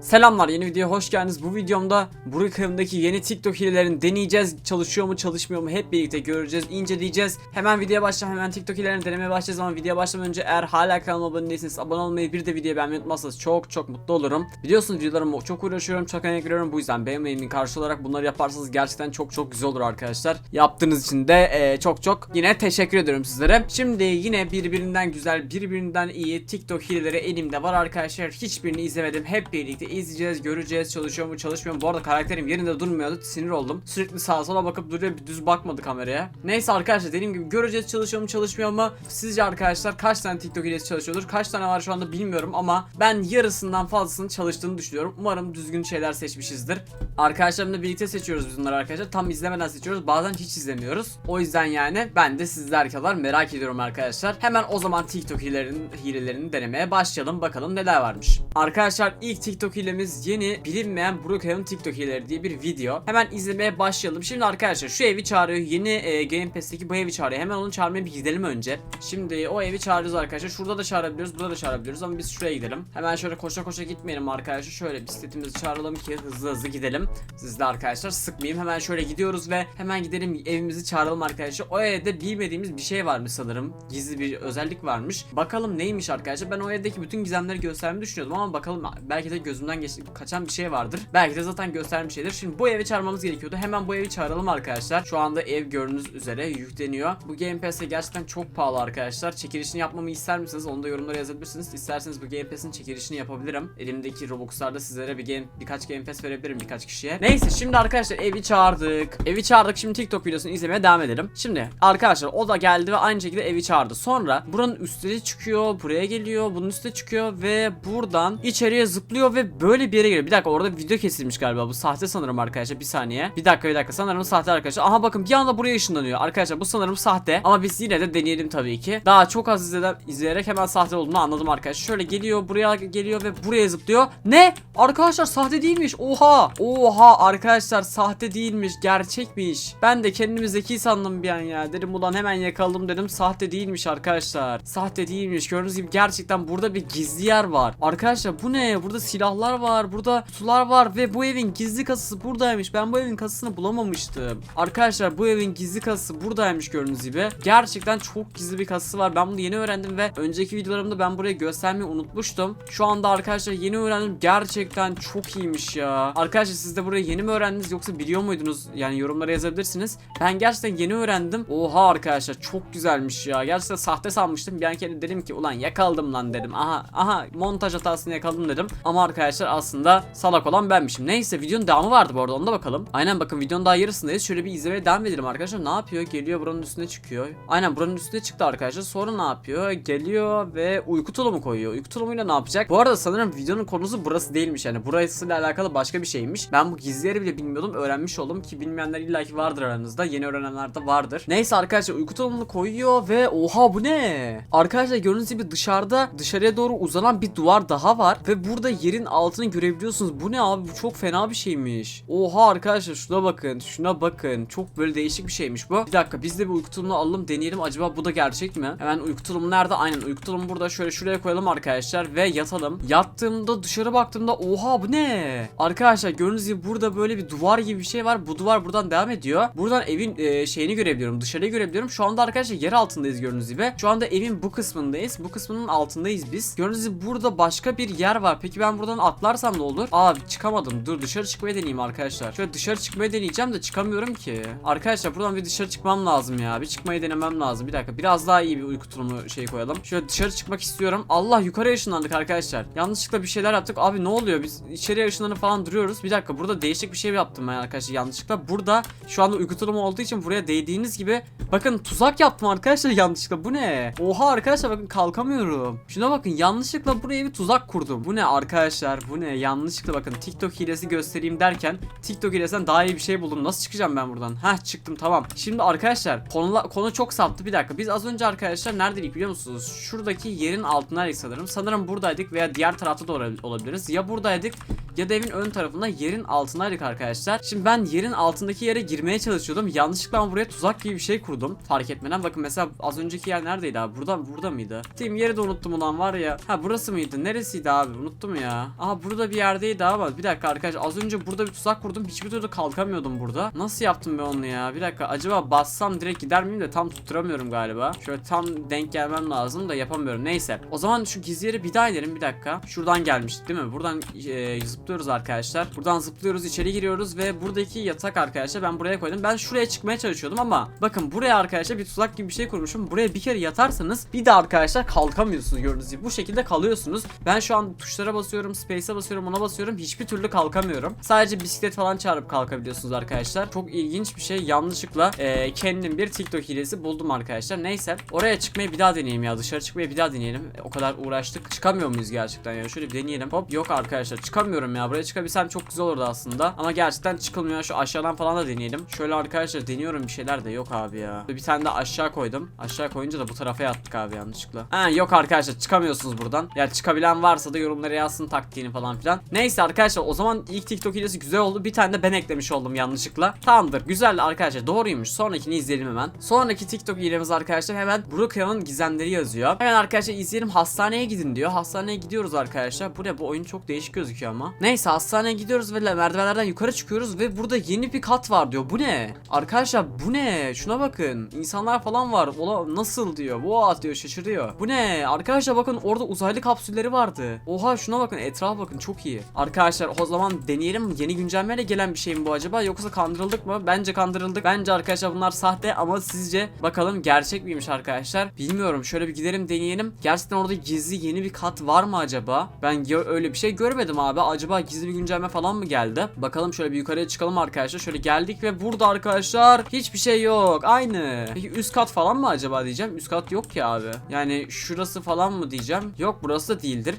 Selamlar yeni videoya hoş geldiniz. Bu videomda Brookhaven'daki yeni TikTok hilelerini deneyeceğiz. Çalışıyor mu çalışmıyor mu hep birlikte göreceğiz, inceleyeceğiz. Hemen videoya başlayalım. Hemen TikTok hilelerini denemeye başlayacağız ama videoya başlamadan önce eğer hala kanalıma abone değilseniz abone olmayı bir de videoyu beğenmeyi unutmazsanız çok çok mutlu olurum. Biliyorsunuz videolarımı çok uğraşıyorum, çok emek veriyorum. Bu yüzden beğenmeyin karşı olarak bunları yaparsanız gerçekten çok çok güzel olur arkadaşlar. Yaptığınız için de eee, çok çok yine teşekkür ediyorum sizlere. Şimdi yine birbirinden güzel, birbirinden iyi TikTok hileleri elimde var arkadaşlar. Hiçbirini izlemedim. Hep birlikte izleyeceğiz, göreceğiz. Çalışıyor mu, çalışmıyor mu? Bu arada karakterim yerinde durmuyordu. Sinir oldum. Sürekli sağa sola bakıp duruyor. Bir düz bakmadı kameraya. Neyse arkadaşlar dediğim gibi göreceğiz çalışıyor mu, çalışmıyor mu? Sizce arkadaşlar kaç tane TikTok hilesi çalışıyordur? Kaç tane var şu anda bilmiyorum ama ben yarısından fazlasının çalıştığını düşünüyorum. Umarım düzgün şeyler seçmişizdir. Arkadaşlarımla birlikte seçiyoruz biz bunları arkadaşlar. Tam izlemeden seçiyoruz. Bazen hiç izlemiyoruz. O yüzden yani ben de sizler kadar merak ediyorum arkadaşlar. Hemen o zaman TikTok hilelerinin, hilelerini denemeye başlayalım. Bakalım neler varmış. Arkadaşlar ilk TikTok hilemiz yeni bilinmeyen Brookhaven TikTok hileleri diye bir video. Hemen izlemeye başlayalım. Şimdi arkadaşlar şu evi çağırıyor. Yeni e, Game Pass'teki bu evi çağırıyor. Hemen onu çağırmaya bir gidelim önce. Şimdi o evi çağırıyoruz arkadaşlar. Şurada da çağırabiliyoruz. Burada da çağırabiliyoruz ama biz şuraya gidelim. Hemen şöyle koşa koşa gitmeyelim arkadaşlar. Şöyle bisikletimizi çağıralım ki hızlı hızlı gidelim. Siz de arkadaşlar sıkmayayım. Hemen şöyle gidiyoruz ve hemen gidelim evimizi çağıralım arkadaşlar. O evde bilmediğimiz bir şey varmış sanırım. Gizli bir özellik varmış. Bakalım neymiş arkadaşlar. Ben o evdeki bütün gizemleri göstermeyi düşünüyordum ama bakalım belki de gözümden geç kaçan bir şey vardır. Belki de zaten göstermiştir. Şimdi bu evi çağırmamız gerekiyordu. Hemen bu evi çağıralım arkadaşlar. Şu anda ev gördüğünüz üzere yükleniyor. Bu Game Pass'e gerçekten çok pahalı arkadaşlar. Çekilişini yapmamı ister misiniz? Onu da yorumlara yazabilirsiniz. İsterseniz bu Game Pass'in çekilişini yapabilirim. Elimdeki Robux'larda sizlere bir game birkaç Game Pass verebilirim birkaç kişiye. Neyse şimdi arkadaşlar evi çağırdık. Evi çağırdık. Şimdi TikTok videosunu izlemeye devam edelim. Şimdi arkadaşlar o da geldi ve aynı şekilde evi çağırdı. Sonra buranın üstüne çıkıyor, buraya geliyor, bunun üstüne çıkıyor ve buradan içeriye zıplıyor ve böyle bir yere geliyor. Bir dakika orada video kesilmiş galiba. Bu sahte sanırım arkadaşlar. Bir saniye. Bir dakika bir dakika. Sanırım sahte arkadaşlar. Aha bakın bir anda buraya ışınlanıyor. Arkadaşlar bu sanırım sahte. Ama biz yine de deneyelim tabii ki. Daha çok az izleden, izleyerek hemen sahte olduğunu anladım arkadaşlar. Şöyle geliyor, buraya geliyor ve buraya zıplıyor. Ne? Arkadaşlar sahte değilmiş. Oha. Oha arkadaşlar sahte değilmiş. Gerçekmiş. Ben de kendimi zeki sandım bir an ya. Dedim ulan hemen yakaladım dedim. Sahte değilmiş arkadaşlar. Sahte değilmiş. Gördüğünüz gibi gerçekten burada bir gizli yer var. Arkadaşlar bu ne? Burada silahlar var. Burada kutular var ve bu evin gizli kasası buradaymış. Ben bu evin kasasını bulamamıştım. Arkadaşlar bu evin gizli kasası buradaymış gördüğünüz gibi. Gerçekten çok gizli bir kasası var. Ben bunu yeni öğrendim ve önceki videolarımda ben buraya göstermeyi unutmuştum. Şu anda arkadaşlar yeni öğrendim. Gerçekten çok iyiymiş ya. Arkadaşlar siz de burayı yeni mi öğrendiniz yoksa biliyor muydunuz? Yani yorumlara yazabilirsiniz. Ben gerçekten yeni öğrendim. Oha arkadaşlar çok güzelmiş ya. Gerçekten sahte sanmıştım. Bir an dedim ki ulan yakaladım lan dedim. Aha aha montaj hatasını yakaladım dedim. Ama arkadaşlar aslında salak olan benmişim. Neyse videonun devamı vardı bu arada ona da bakalım. Aynen bakın videonun daha yarısındayız. Şöyle bir izlemeye devam edelim arkadaşlar. Ne yapıyor? Geliyor buranın üstüne çıkıyor. Aynen buranın üstüne çıktı arkadaşlar. Sonra ne yapıyor? Geliyor ve uyku tulumu koyuyor. Uyku tulumuyla ne yapacak? Bu arada sanırım videonun konusu burası değilmiş yani. Burasıyla alakalı başka bir şeymiş. Ben bu gizli yeri bile bilmiyordum. Öğrenmiş oldum ki bilmeyenler illaki vardır aranızda. Yeni öğrenenler de vardır. Neyse arkadaşlar uyku tulumunu koyuyor ve oha bu ne? Arkadaşlar gördüğünüz gibi dışarıda dışarıya doğru uzanan bir duvar daha var ve burada yerin altını görebiliyorsunuz. Bu ne abi? Bu çok fena bir şeymiş. Oha arkadaşlar şuna bakın. Şuna bakın. Çok böyle değişik bir şeymiş bu. Bir dakika biz de bir uyku tulumunu alalım deneyelim. Acaba bu da gerçek mi? Hemen uyku tulumu nerede? Aynen uyku tulumu burada. Şöyle şuraya koyalım arkadaşlar ve yatalım. Yattığımda dışarı baktığımda oha bu ne? Arkadaşlar gördüğünüz gibi burada böyle bir duvar gibi bir şey var. Bu duvar buradan devam ediyor. Buradan evin e, şeyini görebiliyorum. Dışarıyı görebiliyorum. Şu anda arkadaşlar yer altındayız gördüğünüz gibi. Şu anda evin bu kısmındayız. Bu kısmının altındayız biz. Gördüğünüz gibi burada başka bir yer var. Peki ben buradan atlarsam ne olur? Aa çıkamadım. Dur dışarı çıkmayı deneyeyim arkadaşlar. Şöyle dışarı çıkmayı deneyeceğim de çıkamıyorum ki. Arkadaşlar buradan bir dışarı çıkmam lazım ya. Bir çıkmayı denemem lazım. Bir dakika biraz daha iyi bir uyku tulumu şey koyalım. Şöyle dışarı çıkmak istiyorum. Allah yukarıya ışınlandık arkadaşlar. Yanlışlıkla bir şeyler yaptık. Abi ne oluyor? Biz içeriye ışınlanıp falan duruyoruz. Bir dakika burada değişik bir şey yaptım ben arkadaşlar yanlışlıkla. Burada şu anda uyku tulumu olduğu için buraya değdiğiniz gibi bakın tuzak yaptım arkadaşlar yanlışlıkla. Bu ne? Oha arkadaşlar bakın kalkamıyorum. Şuna bakın yanlışlıkla buraya bir tuzak kurdum. Bu ne arkadaşlar? Bu ne? Yanlışlıkla bakın TikTok hilesi göstereyim derken TikTok hilesinden daha iyi bir şey buldum. Nasıl çıkacağım ben buradan? Heh çıktım tamam. Şimdi arkadaşlar konula, konu çok saptı. Bir dakika biz az önce arkadaşlar neredeydik biliyor musunuz? Şuradaki yerin altındaydık sanırım. Sanırım buradaydık veya diğer tarafta da olab- olabiliriz. Ya buradaydık ya da evin ön tarafında yerin altındaydık arkadaşlar. Şimdi ben yerin altındaki yere girmeye çalışıyordum. Yanlışlıkla buraya tuzak gibi bir şey kurdum. Fark etmeden bakın mesela az önceki yer neredeydi abi? Burada burada mıydı? Diyeyim yeri de unuttum ulan var ya. Ha burası mıydı? Neresiydi abi? Unuttum ya. Ya. Aha burada bir yerdeydi ama bir dakika arkadaşlar az önce burada bir tuzak kurdum. Hiçbir türlü kalkamıyordum burada. Nasıl yaptım ben onu ya? Bir dakika acaba bassam direkt gider miyim de tam tutturamıyorum galiba. Şöyle tam denk gelmem lazım da yapamıyorum. Neyse. O zaman şu gizli yere bir daha inelim bir dakika. Şuradan gelmiştik değil mi? Buradan e, zıplıyoruz arkadaşlar. Buradan zıplıyoruz içeri giriyoruz ve buradaki yatak arkadaşlar ben buraya koydum. Ben şuraya çıkmaya çalışıyordum ama bakın buraya arkadaşlar bir tuzak gibi bir şey kurmuşum. Buraya bir kere yatarsanız bir de arkadaşlar kalkamıyorsunuz gördüğünüz gibi. Bu şekilde kalıyorsunuz. Ben şu an tuşlara basıyorum, space'e basıyorum, ona basıyorum. Hiçbir türlü kalkamıyorum. Sadece bisiklet falan çağırıp kalkabiliyorsunuz arkadaşlar. Çok ilginç bir şey. Yanlışlıkla e, kendim bir TikTok hilesi buldum arkadaşlar. Neyse. Oraya çıkmayı bir daha deneyeyim ya. Dışarı çıkmayı bir daha deneyelim. E, O kadar uğraştık. Çıkamıyor muyuz gerçekten ya? Şöyle bir deneyelim. Hop yok arkadaşlar. Çıkamıyorum ya. Buraya çıkabilsem çok güzel olurdu aslında. Ama gerçekten çıkılmıyor. Şu aşağıdan falan da deneyelim. Şöyle arkadaşlar deniyorum bir şeyler de yok abi ya. Bir tane de aşağı koydum. Aşağı koyunca da bu tarafa yattık abi yanlışlıkla. Ha yok arkadaşlar çıkamıyorsunuz buradan. Ya çıkabilen varsa da yorumlara yazsın taktiğini falan filan. Neyse arkadaşlar o zaman ilk TikTok hilesi güzel oldu. Bir tane de ben eklemiş oldum yanlışlıkla. Tamamdır. Güzel arkadaşlar. Doğruymuş. Sonrakini izleyelim hemen. Sonraki TikTok hilemiz arkadaşlar hemen Brookhaven gizemleri yazıyor. Hemen arkadaşlar izleyelim. Hastaneye gidin diyor. Hastaneye gidiyoruz arkadaşlar. Bu ne? Bu oyun çok değişik gözüküyor ama. Neyse hastaneye gidiyoruz ve merdivenlerden yukarı çıkıyoruz ve burada yeni bir kat var diyor. Bu ne? Arkadaşlar bu ne? Şuna bakın. İnsanlar falan var. Ola nasıl diyor. What diyor şaşırıyor. Bu ne? Arkadaşlar bakın orada uzaylı kapsülleri vardı. Oha şuna bakın. Etrafa bakın çok iyi. Arkadaşlar o zaman deneyelim. Yeni güncellemeyle gelen bir şey mi bu acaba? Yoksa kandırıldık mı? Bence kandırıldık. Bence arkadaşlar bunlar sahte ama sizce bakalım gerçek miymiş arkadaşlar? Bilmiyorum. Şöyle bir gidelim deneyelim. Gerçekten orada gizli yeni bir kat var mı acaba? Ben öyle bir şey görmedim abi. Acaba gizli bir güncelleme falan mı geldi? Bakalım şöyle bir yukarıya çıkalım arkadaşlar. Şöyle geldik ve burada arkadaşlar hiçbir şey yok. Aynı. Peki üst kat falan mı acaba diyeceğim. Üst kat yok ki abi. Yani şurası falan mı diyeceğim. Yok burası da değildir.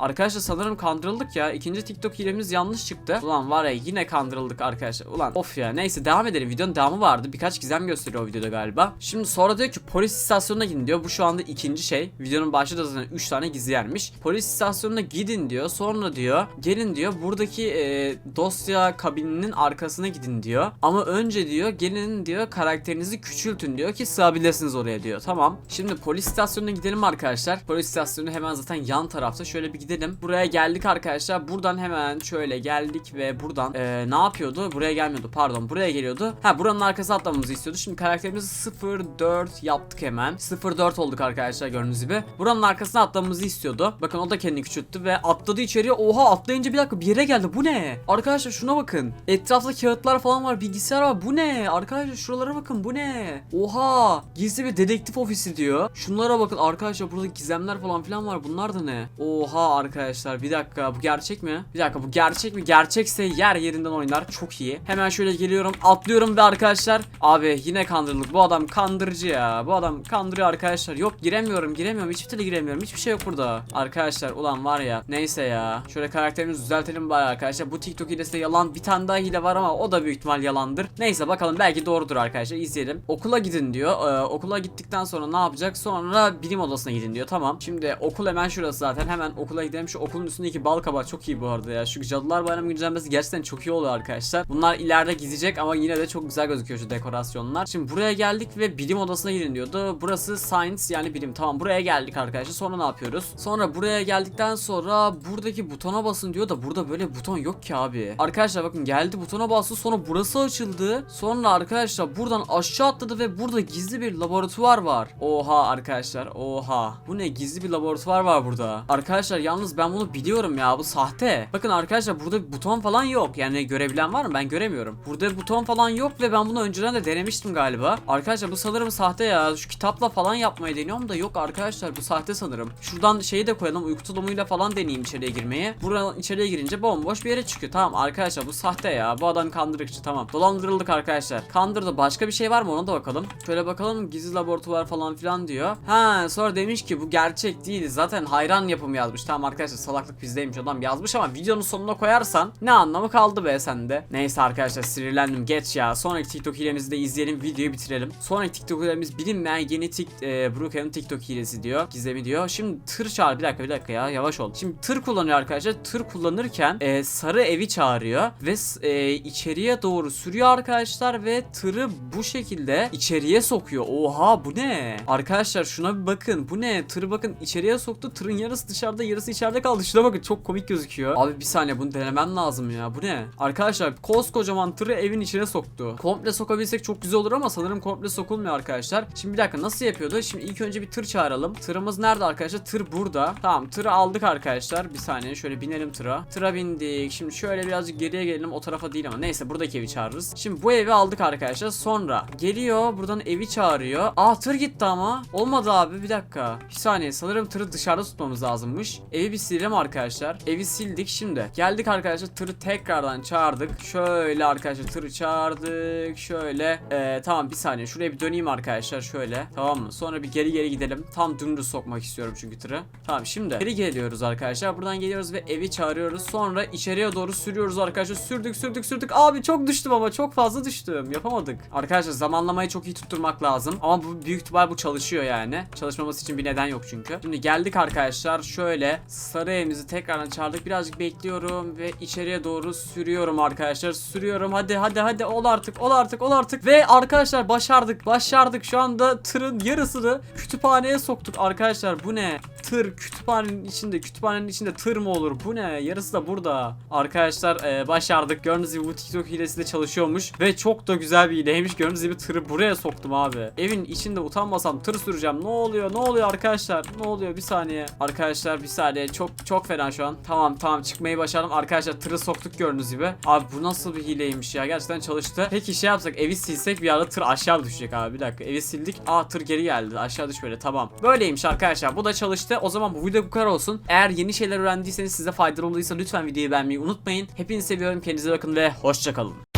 Arkadaşlar sanırım kandırıldık ya. İkinci TikTok hilemiz yanlış çıktı. Ulan var ya yine kandırıldık arkadaşlar. Ulan of ya. Neyse devam edelim. Videonun devamı vardı. Birkaç gizem gösteriyor o videoda galiba. Şimdi sonra diyor ki polis istasyonuna gidin diyor. Bu şu anda ikinci şey. Videonun başında zaten 3 tane gizli yermiş. Polis istasyonuna gidin diyor. Sonra diyor gelin diyor buradaki e, dosya kabininin arkasına gidin diyor. Ama önce diyor gelin diyor karakterinizi küçültün diyor ki sığabilirsiniz oraya diyor. Tamam. Şimdi polis istasyonuna gidelim arkadaşlar. Polis istasyonu hemen zaten yan tarafta. Şöyle bir gidelim. Buraya geldik arkadaşlar. Buradan hemen şöyle geldik ve buradan e, ne yapıyordu? Buraya gelmiyordu. Pardon. Buraya geliyordu. Ha buranın arkasına atlamamızı istiyordu. Şimdi karakterimizi 04 yaptık hemen. 04 olduk arkadaşlar gördüğünüz gibi. Buranın arkasına atlamamızı istiyordu. Bakın o da kendini küçülttü ve atladı içeriye. Oha atlayınca bir dakika bir yere geldi. Bu ne? Arkadaşlar şuna bakın. Etrafta kağıtlar falan var. Bilgisayar var. Bu ne? Arkadaşlar şuralara bakın. Bu ne? Oha. Gizli bir dedektif ofisi diyor. Şunlara bakın arkadaşlar burada gizemler falan filan var. Bunlar da ne? Oha arkadaşlar bir dakika bu gerçek mi? Bir dakika bu gerçek mi? Gerçekse yer yerinden oynar. Çok iyi. Hemen şöyle geliyorum. Atlıyorum ve arkadaşlar. Abi yine kandırıldık. Bu adam kandırıcı ya. Bu adam kandırıyor arkadaşlar. Yok giremiyorum giremiyorum. Hiçbir türlü giremiyorum. Hiçbir şey yok burada. Arkadaşlar ulan var ya. Neyse ya. Şöyle karakterimizi düzeltelim bari arkadaşlar. Bu TikTok hilesi yalan. Bir tane daha hile var ama o da büyük ihtimal yalandır. Neyse bakalım belki doğrudur arkadaşlar. izleyelim. Okula gidin diyor. Ee, okula gittikten sonra ne yapacak? Sonra bilim odasına gidin diyor. Tamam. Şimdi okul hemen şurası zaten. Hemen okula gidelim. Şu okulun üstündeki bal kabağı çok iyi bu arada ya. Şu Cadılar Bayramı güncellemesi gerçekten çok iyi oluyor arkadaşlar. Bunlar ileride gizleyecek ama yine de çok güzel gözüküyor şu dekorasyonlar. Şimdi buraya geldik ve bilim odasına girin diyordu. Burası science yani bilim. Tamam buraya geldik arkadaşlar. Sonra ne yapıyoruz? Sonra buraya geldikten sonra buradaki butona basın diyor da burada böyle buton yok ki abi. Arkadaşlar bakın geldi butona bastı sonra burası açıldı. Sonra arkadaşlar buradan aşağı atladı ve burada gizli bir laboratuvar var. Oha arkadaşlar oha. Bu ne gizli bir laboratuvar var burada. Arkadaşlar yalnız ben bunu biliyorum ya bu sahte. Bakın arkadaşlar burada bir buton falan yok. Yani görebilen var mı? Ben göremiyorum. Burada bir buton falan yok ve ben bunu önceden de denemiştim galiba. Arkadaşlar bu sanırım sahte ya. Şu kitapla falan yapmayı deniyorum da yok arkadaşlar bu sahte sanırım. Şuradan şeyi de koyalım uyku tulumuyla falan deneyeyim içeriye girmeye. Buradan içeriye girince bomboş bir yere çıkıyor. Tamam arkadaşlar bu sahte ya. Bu adam kandırıkçı tamam. Dolandırıldık arkadaşlar. Kandırdı. Başka bir şey var mı ona da bakalım. Şöyle bakalım gizli laboratuvar falan filan diyor. Ha sonra demiş ki bu gerçek değil. Zaten hayran yapımı yazmış. Tamam arkadaşlar salaklık bizdeymiş adam yazmış ama videonun sonuna koyarsan ne anlamı kaldı be sende. Neyse arkadaşlar sinirlendim geç ya. Sonraki TikTok hilemizi de izleyelim videoyu bitirelim. Sonraki TikTok hilemiz bilinmeyen yeni tik e, Brookhaven TikTok hilesi diyor. Gizemi diyor. Şimdi tır çağır bir dakika bir dakika ya yavaş ol. Şimdi tır kullanıyor arkadaşlar. Tır kullanırken e, sarı evi çağırıyor ve e, içeriye doğru sürüyor arkadaşlar ve tırı bu şekilde içeriye sokuyor. Oha bu ne? Arkadaşlar şuna bir bakın. Bu ne? Tırı bakın içeriye soktu. Tırın yarısı dışarıda yarısı yarısı içeride kaldı. Şuna bakın çok komik gözüküyor. Abi bir saniye bunu denemem lazım ya. Bu ne? Arkadaşlar koskocaman tırı evin içine soktu. Komple sokabilsek çok güzel olur ama sanırım komple sokulmuyor arkadaşlar. Şimdi bir dakika nasıl yapıyordu? Şimdi ilk önce bir tır çağıralım. Tırımız nerede arkadaşlar? Tır burada. Tamam tırı aldık arkadaşlar. Bir saniye şöyle binelim tıra. Tıra bindik. Şimdi şöyle birazcık geriye gelelim. O tarafa değil ama neyse buradaki evi çağırırız. Şimdi bu evi aldık arkadaşlar. Sonra geliyor buradan evi çağırıyor. Aa tır gitti ama. Olmadı abi bir dakika. Bir saniye sanırım tırı dışarıda tutmamız lazımmış. Evi bir silelim arkadaşlar. Evi sildik şimdi. Geldik arkadaşlar tırı tekrardan çağırdık. Şöyle arkadaşlar tırı çağırdık. Şöyle. Ee, tamam bir saniye. Şuraya bir döneyim arkadaşlar şöyle. Tamam mı? Sonra bir geri geri gidelim. Tam dümdüz sokmak istiyorum çünkü tırı. Tamam şimdi geri geliyoruz arkadaşlar. Buradan geliyoruz ve evi çağırıyoruz. Sonra içeriye doğru sürüyoruz arkadaşlar. Sürdük sürdük sürdük. Abi çok düştüm ama çok fazla düştüm. Yapamadık. Arkadaşlar zamanlamayı çok iyi tutturmak lazım. Ama bu büyük ihtimal bu çalışıyor yani. Çalışmaması için bir neden yok çünkü. Şimdi geldik arkadaşlar. Şöyle sarı evimizi tekrardan çağırdık. Birazcık bekliyorum ve içeriye doğru sürüyorum arkadaşlar. Sürüyorum. Hadi hadi hadi ol artık ol artık ol artık. Ve arkadaşlar başardık. Başardık. Şu anda tırın yarısını kütüphaneye soktuk arkadaşlar. Bu ne? Tır kütüphanenin içinde. Kütüphanenin içinde tır mı olur? Bu ne? Yarısı da burada. Arkadaşlar e, başardık. Gördüğünüz gibi bu TikTok hilesi de çalışıyormuş. Ve çok da güzel bir hileymiş. Gördüğünüz gibi tırı buraya soktum abi. Evin içinde utanmasam tır süreceğim. Ne oluyor? Ne oluyor arkadaşlar? Ne oluyor? Bir saniye. Arkadaşlar bir saniye. Çok çok fena şu an. Tamam tamam çıkmayı başardım. Arkadaşlar tırı soktuk gördüğünüz gibi. Abi bu nasıl bir hileymiş ya? Gerçekten çalıştı. Peki şey yapsak evi silsek bir anda tır aşağı düşecek abi. Bir dakika. Evi sildik. Aa tır geri geldi. Aşağı düş böyle. Tamam. Böyleymiş arkadaşlar. Bu da çalıştı. O zaman bu video bu kadar olsun. Eğer yeni şeyler öğrendiyseniz size faydalı olduysa lütfen videoyu beğenmeyi unutmayın. Hepinizi seviyorum. Kendinize bakın ve hoşçakalın.